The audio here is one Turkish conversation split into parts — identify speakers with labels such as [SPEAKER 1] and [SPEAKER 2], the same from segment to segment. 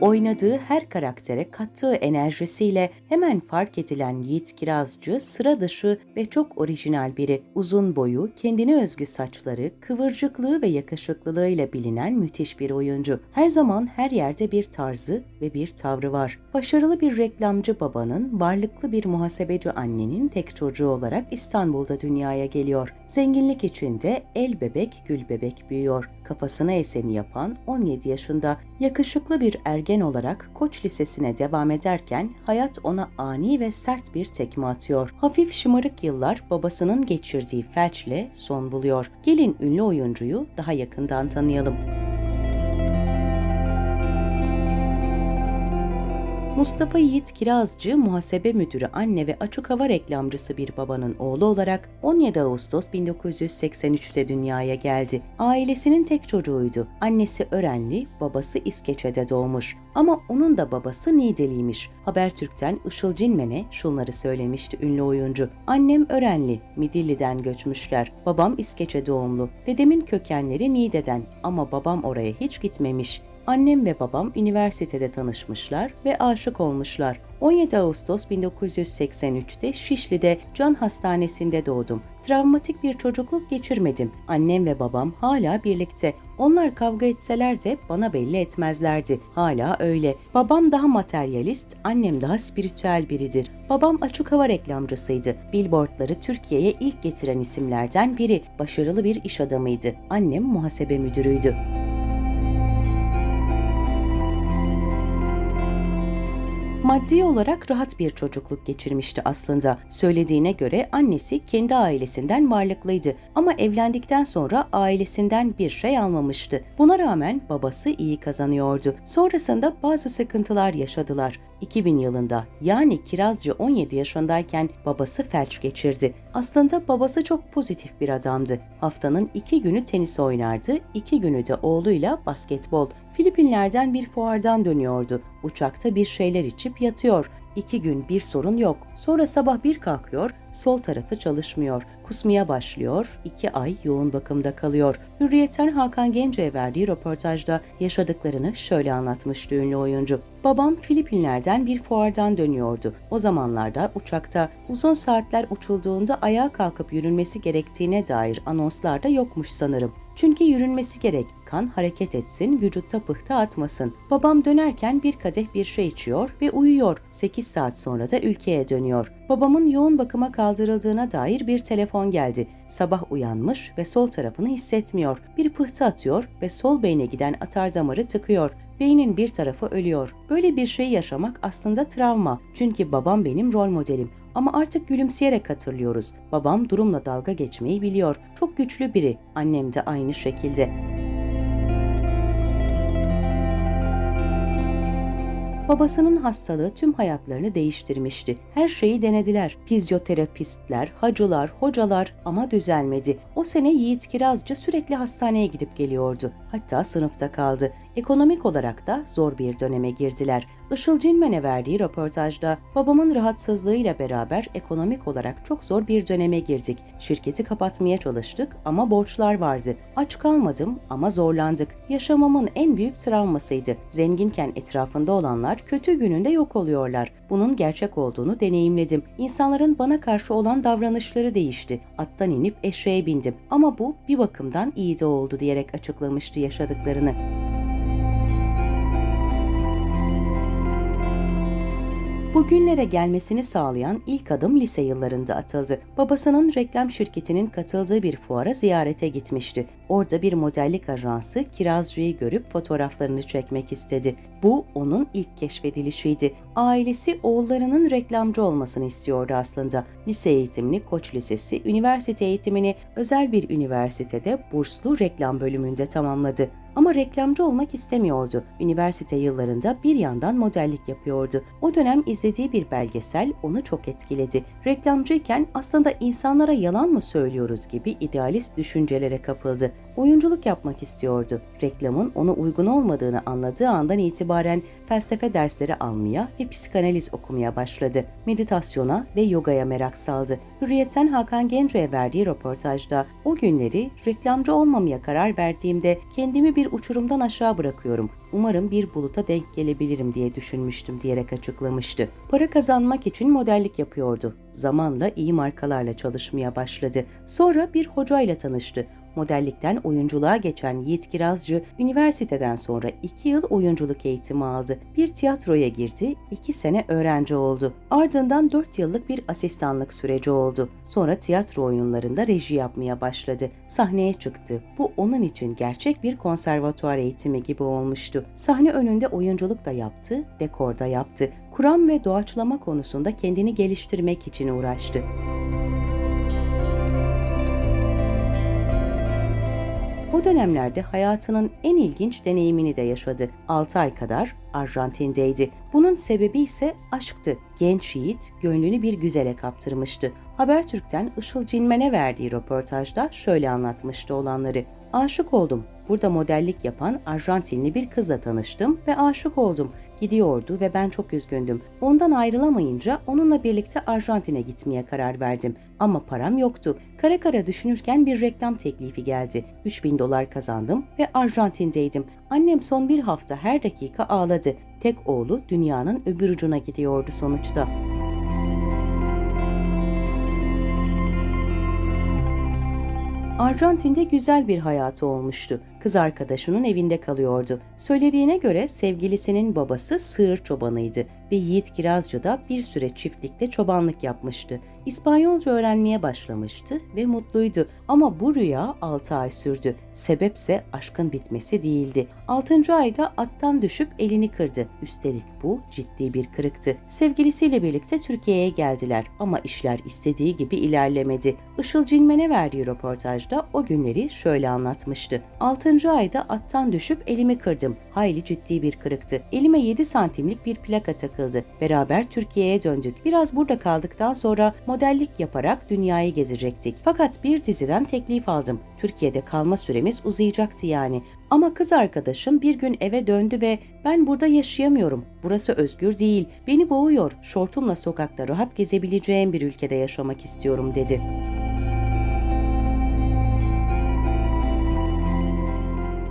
[SPEAKER 1] Oynadığı her karaktere kattığı enerjisiyle hemen fark edilen Yiğit Kirazcı sıra dışı ve çok orijinal biri. Uzun boyu, kendine özgü saçları, kıvırcıklığı ve yakışıklılığıyla bilinen müthiş bir oyuncu. Her zaman her yerde bir tarzı ve bir tavrı var. Başarılı bir reklamcı babanın, varlıklı bir muhasebeci annenin tek çocuğu olarak İstanbul'da dünyaya geliyor. Zenginlik içinde el bebek gül bebek büyüyor. Kafasına eseni yapan 17 yaşında yakışıklı bir ergen olarak Koç Lisesi'ne devam ederken hayat ona ani ve sert bir tekme atıyor. Hafif şımarık yıllar babasının geçirdiği felçle son buluyor. Gelin ünlü oyuncuyu daha yakından tanıyalım. Mustafa Yiğit Kirazcı, muhasebe müdürü anne ve açık hava reklamcısı bir babanın oğlu olarak 17 Ağustos 1983'te dünyaya geldi. Ailesinin tek çocuğuydu. Annesi Örenli, babası İskeçe'de doğmuş. Ama onun da babası Niğdeliymiş. Habertürk'ten Işıl Cinmen'e şunları söylemişti ünlü oyuncu. Annem Örenli, Midilli'den göçmüşler. Babam İskeçe doğumlu. Dedemin kökenleri Niğde'den ama babam oraya hiç gitmemiş. Annem ve babam üniversitede tanışmışlar ve aşık olmuşlar. 17 Ağustos 1983'te Şişli'de Can Hastanesi'nde doğdum. Travmatik bir çocukluk geçirmedim. Annem ve babam hala birlikte. Onlar kavga etseler de bana belli etmezlerdi. Hala öyle. Babam daha materyalist, annem daha spiritüel biridir. Babam açık hava reklamcısıydı. Billboardları Türkiye'ye ilk getiren isimlerden biri. Başarılı bir iş adamıydı. Annem muhasebe müdürüydü. Maddi olarak rahat bir çocukluk geçirmişti aslında. Söylediğine göre annesi kendi ailesinden varlıklıydı ama evlendikten sonra ailesinden bir şey almamıştı. Buna rağmen babası iyi kazanıyordu. Sonrasında bazı sıkıntılar yaşadılar. 2000 yılında yani Kirazcı 17 yaşındayken babası felç geçirdi. Aslında babası çok pozitif bir adamdı. Haftanın iki günü tenis oynardı, iki günü de oğluyla basketbol. Filipinlerden bir fuardan dönüyordu. Uçakta bir şeyler içip yatıyor. İki gün bir sorun yok. Sonra sabah bir kalkıyor, sol tarafı çalışmıyor. Kusmaya başlıyor, iki ay yoğun bakımda kalıyor. Hürriyetten Hakan Gence'ye verdiği röportajda yaşadıklarını şöyle anlatmıştı ünlü oyuncu. Babam Filipinlerden bir fuardan dönüyordu. O zamanlarda uçakta uzun saatler uçulduğunda ayağa kalkıp yürünmesi gerektiğine dair anonslar da yokmuş sanırım. Çünkü yürünmesi gerek. Kan hareket etsin, vücutta pıhtı atmasın. Babam dönerken bir kadeh bir şey içiyor ve uyuyor. 8 saat sonra da ülkeye dönüyor. Babamın yoğun bakıma kaldırıldığına dair bir telefon geldi. Sabah uyanmış ve sol tarafını hissetmiyor. Bir pıhtı atıyor ve sol beyne giden atar damarı tıkıyor beynin bir tarafı ölüyor. Böyle bir şey yaşamak aslında travma. Çünkü babam benim rol modelim. Ama artık gülümseyerek hatırlıyoruz. Babam durumla dalga geçmeyi biliyor. Çok güçlü biri. Annem de aynı şekilde. Babasının hastalığı tüm hayatlarını değiştirmişti. Her şeyi denediler. Fizyoterapistler, hacılar, hocalar ama düzelmedi. O sene Yiğit Kirazcı sürekli hastaneye gidip geliyordu. Hatta sınıfta kaldı. Ekonomik olarak da zor bir döneme girdiler. Işıl Cinmen'e verdiği röportajda babamın rahatsızlığıyla beraber ekonomik olarak çok zor bir döneme girdik. Şirketi kapatmaya çalıştık ama borçlar vardı. Aç kalmadım ama zorlandık. Yaşamamın en büyük travmasıydı. Zenginken etrafında olanlar kötü gününde yok oluyorlar. Bunun gerçek olduğunu deneyimledim. İnsanların bana karşı olan davranışları değişti. Attan inip eşeğe bindim. Ama bu bir bakımdan iyi de oldu diyerek açıklamıştı yaşadıklarını. Bugünlere gelmesini sağlayan ilk adım lise yıllarında atıldı. Babasının reklam şirketinin katıldığı bir fuara ziyarete gitmişti. Orada bir modellik ajansı Kirazcı'yı görüp fotoğraflarını çekmek istedi. Bu onun ilk keşfedilişiydi. Ailesi oğullarının reklamcı olmasını istiyordu aslında. Lise eğitimini Koç Lisesi, üniversite eğitimini özel bir üniversitede burslu reklam bölümünde tamamladı. Ama reklamcı olmak istemiyordu. Üniversite yıllarında bir yandan modellik yapıyordu. O dönem izlediği bir belgesel onu çok etkiledi. Reklamcıyken aslında insanlara yalan mı söylüyoruz gibi idealist düşüncelere kapıldı. Oyunculuk yapmak istiyordu. Reklamın ona uygun olmadığını anladığı andan itibaren felsefe dersleri almaya ve psikanaliz okumaya başladı. Meditasyona ve yogaya merak saldı. Hürriyet'ten Hakan Gence'ye verdiği röportajda o günleri reklamcı olmamaya karar verdiğimde kendimi bir uçurumdan aşağı bırakıyorum. Umarım bir buluta denk gelebilirim diye düşünmüştüm diyerek açıklamıştı. Para kazanmak için modellik yapıyordu. Zamanla iyi markalarla çalışmaya başladı. Sonra bir hocayla tanıştı. Modellikten oyunculuğa geçen Yiğit Kirazcı, üniversiteden sonra iki yıl oyunculuk eğitimi aldı. Bir tiyatroya girdi, iki sene öğrenci oldu. Ardından dört yıllık bir asistanlık süreci oldu. Sonra tiyatro oyunlarında reji yapmaya başladı. Sahneye çıktı. Bu onun için gerçek bir konservatuar eğitimi gibi olmuştu. Sahne önünde oyunculuk da yaptı, dekor da yaptı. Kuram ve doğaçlama konusunda kendini geliştirmek için uğraştı. O dönemlerde hayatının en ilginç deneyimini de yaşadı. 6 ay kadar Arjantin'deydi. Bunun sebebi ise aşktı. Genç yiğit gönlünü bir güzele kaptırmıştı. Habertürk'ten Işıl Cinmen'e verdiği röportajda şöyle anlatmıştı olanları. Aşık oldum. Burada modellik yapan Arjantinli bir kızla tanıştım ve aşık oldum. Gidiyordu ve ben çok üzgündüm. Ondan ayrılamayınca onunla birlikte Arjantin'e gitmeye karar verdim. Ama param yoktu. Kara kara düşünürken bir reklam teklifi geldi. 3000 dolar kazandım ve Arjantin'deydim. Annem son bir hafta her dakika ağladı. Tek oğlu dünyanın öbür ucuna gidiyordu sonuçta. Arjantin'de güzel bir hayatı olmuştu. Kız arkadaşının evinde kalıyordu. Söylediğine göre sevgilisinin babası sığır çobanıydı ve Yiğit Kirazcı da bir süre çiftlikte çobanlık yapmıştı. İspanyolca öğrenmeye başlamıştı ve mutluydu ama bu rüya 6 ay sürdü. Sebepse aşkın bitmesi değildi. 6. ayda attan düşüp elini kırdı. Üstelik bu ciddi bir kırıktı. Sevgilisiyle birlikte Türkiye'ye geldiler ama işler istediği gibi ilerlemedi. Işıl Cinmen'e verdiği röportajda o günleri şöyle anlatmıştı. 6. ayda attan düşüp elimi kırdım. Hayli ciddi bir kırıktı. Elime 7 santimlik bir plaka takıldı. Beraber Türkiye'ye döndük. Biraz burada kaldıktan sonra modellik yaparak dünyayı gezecektik. Fakat bir diziden teklif aldım. Türkiye'de kalma süremiz uzayacaktı yani. Ama kız arkadaşım bir gün eve döndü ve ben burada yaşayamıyorum. Burası özgür değil. Beni boğuyor. Şortumla sokakta rahat gezebileceğim bir ülkede yaşamak istiyorum dedi.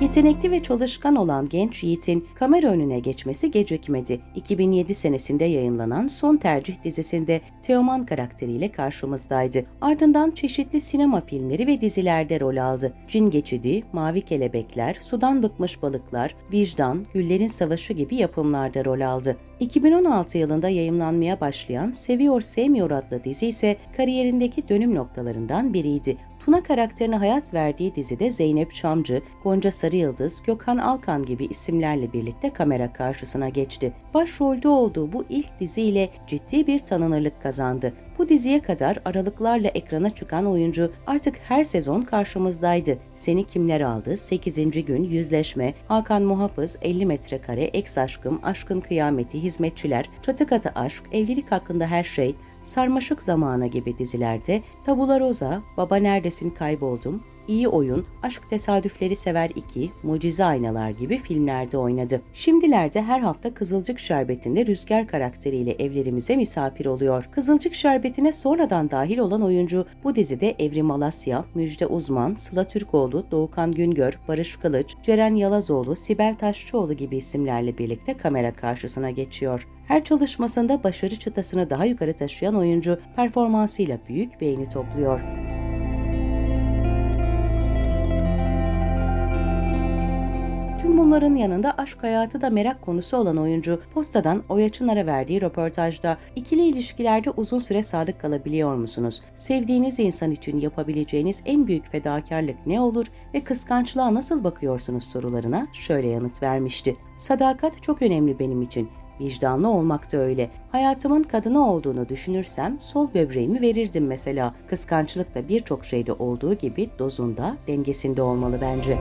[SPEAKER 1] Yetenekli ve çalışkan olan genç Yiğit'in kamera önüne geçmesi gecikmedi. 2007 senesinde yayınlanan Son Tercih dizisinde Teoman karakteriyle karşımızdaydı. Ardından çeşitli sinema filmleri ve dizilerde rol aldı. Cin Geçidi, Mavi Kelebekler, Sudan Bıkmış Balıklar, Vicdan, Güllerin Savaşı gibi yapımlarda rol aldı. 2016 yılında yayımlanmaya başlayan Seviyor Sevmiyor adlı dizi ise kariyerindeki dönüm noktalarından biriydi. Tuna karakterine hayat verdiği dizide Zeynep Çamcı, Gonca Sarıyıldız, Gökhan Alkan gibi isimlerle birlikte kamera karşısına geçti. Başrolde olduğu bu ilk diziyle ciddi bir tanınırlık kazandı. Bu diziye kadar aralıklarla ekrana çıkan oyuncu artık her sezon karşımızdaydı. Seni Kimler Aldı, 8. Gün, Yüzleşme, Hakan Muhafız, 50 Metrekare, Eks Aşkım, Aşkın Kıyameti, Hizmetçiler, Çatı Katı Aşk, Evlilik Hakkında Her Şey, Sarmaşık Zamanı gibi dizilerde Tabula Rosa, Baba Neredesin Kayboldum, İyi Oyun, Aşk Tesadüfleri Sever 2, Mucize Aynalar gibi filmlerde oynadı. Şimdilerde her hafta Kızılcık Şerbeti'nde Rüzgar karakteriyle evlerimize misafir oluyor. Kızılcık Şerbeti'ne sonradan dahil olan oyuncu bu dizide Evrim Alasya, Müjde Uzman, Sıla Türkoğlu, Doğukan Güngör, Barış Kılıç, Ceren Yalazoğlu, Sibel Taşçıoğlu gibi isimlerle birlikte kamera karşısına geçiyor. Her çalışmasında başarı çıtasını daha yukarı taşıyan oyuncu performansıyla büyük beğeni topluyor. Bunların yanında aşk hayatı da merak konusu olan oyuncu Posta'dan Oya Çınar'a verdiği röportajda ikili ilişkilerde uzun süre sadık kalabiliyor musunuz? Sevdiğiniz insan için yapabileceğiniz en büyük fedakarlık ne olur ve kıskançlığa nasıl bakıyorsunuz sorularına şöyle yanıt vermişti. Sadakat çok önemli benim için. Vicdanlı olmak da öyle. Hayatımın kadını olduğunu düşünürsem sol böbreğimi verirdim mesela. Kıskançlık da birçok şeyde olduğu gibi dozunda, dengesinde olmalı bence.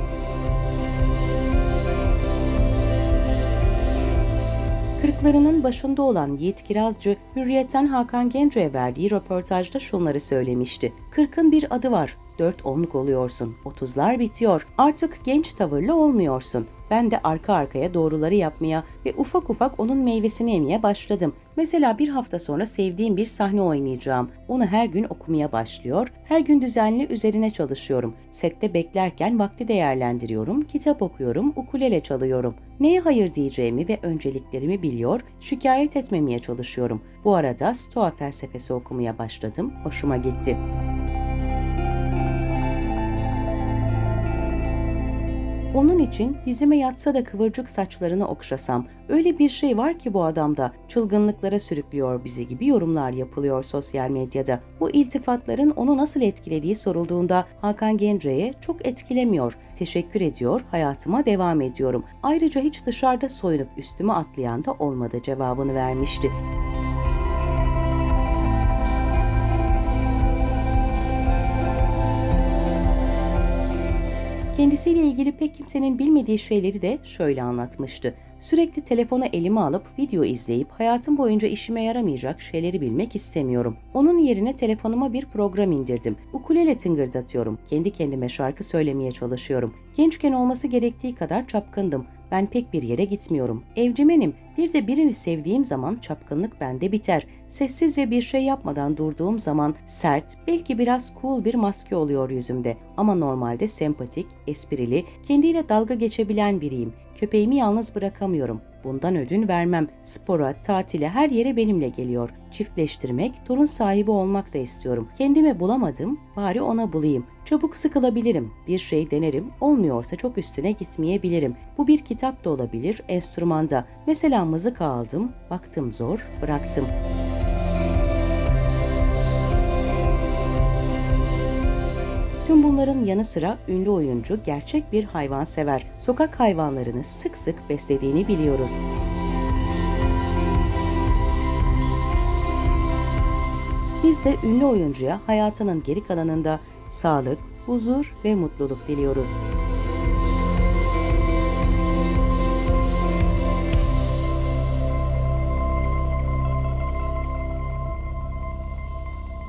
[SPEAKER 1] Kırklarının başında olan Yiğit Kirazcı, Hürriyet'ten Hakan Gence'ye verdiği röportajda şunları söylemişti. Kırkın bir adı var. dört onluk oluyorsun. 30'lar bitiyor. Artık genç tavırlı olmuyorsun. Ben de arka arkaya doğruları yapmaya ve ufak ufak onun meyvesini yemeye başladım. Mesela bir hafta sonra sevdiğim bir sahne oynayacağım. Onu her gün okumaya başlıyor, her gün düzenli üzerine çalışıyorum. Sette beklerken vakti değerlendiriyorum, kitap okuyorum, ukulele çalıyorum. Neye hayır diyeceğimi ve önceliklerimi biliyor, şikayet etmemeye çalışıyorum. Bu arada Stoa felsefesi okumaya başladım, hoşuma gitti. Onun için dizime yatsa da kıvırcık saçlarını okşasam, öyle bir şey var ki bu adamda, çılgınlıklara sürüklüyor bizi gibi yorumlar yapılıyor sosyal medyada. Bu iltifatların onu nasıl etkilediği sorulduğunda Hakan Gence'ye çok etkilemiyor. Teşekkür ediyor, hayatıma devam ediyorum. Ayrıca hiç dışarıda soyunup üstüme atlayan da olmadı cevabını vermişti. Kendisiyle ilgili pek kimsenin bilmediği şeyleri de şöyle anlatmıştı. Sürekli telefonu elime alıp video izleyip hayatım boyunca işime yaramayacak şeyleri bilmek istemiyorum. Onun yerine telefonuma bir program indirdim. Ukulele tıngırdatıyorum. Kendi kendime şarkı söylemeye çalışıyorum. Gençken olması gerektiği kadar çapkındım. Ben pek bir yere gitmiyorum. Evcimenim. Bir de birini sevdiğim zaman çapkınlık bende biter. Sessiz ve bir şey yapmadan durduğum zaman sert, belki biraz cool bir maske oluyor yüzümde. Ama normalde sempatik, esprili, kendiyle dalga geçebilen biriyim. Köpeğimi yalnız bırakamıyorum. Bundan ödün vermem. Spora, tatile, her yere benimle geliyor. Çiftleştirmek, torun sahibi olmak da istiyorum. Kendimi bulamadım, bari ona bulayım. Çabuk sıkılabilirim. Bir şey denerim, olmuyorsa çok üstüne gitmeyebilirim. Bu bir kitap da olabilir, enstrümanda. Mesela mızıka aldım, baktım zor, bıraktım. Tüm bunların yanı sıra ünlü oyuncu gerçek bir hayvansever. Sokak hayvanlarını sık sık beslediğini biliyoruz. Biz de ünlü oyuncuya hayatının geri kalanında sağlık, huzur ve mutluluk diliyoruz.